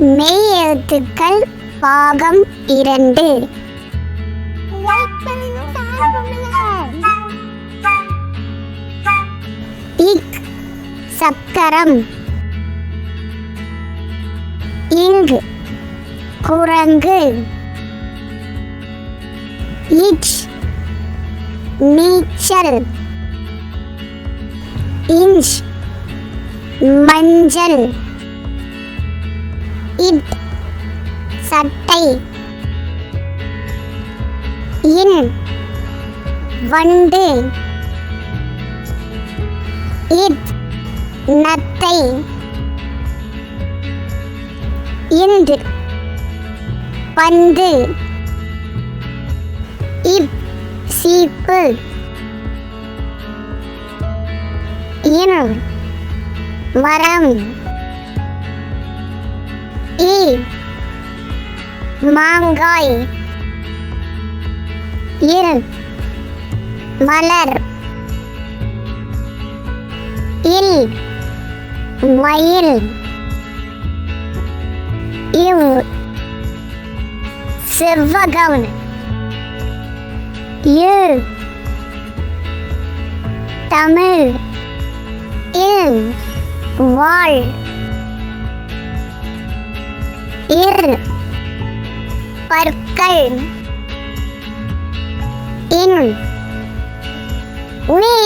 மெய் எழுத்துக்கள் பாகம் இரண்டு. இக் சக்கரம். இங் குரங்கு. இச் நீச்சல். இஞ்ச் மஞ்சள். இட் சட்டை. இன் வண்டு. இட் நத்தை. இன்று பந்து. இப் சீப்பு. இன் மரம் இ. மாங்காய். இல் மலர். இல். மயில். இவ். செவ்வகம். இ தமிழ். இல். வாழ் இர் பற்கள். இன் உயிர்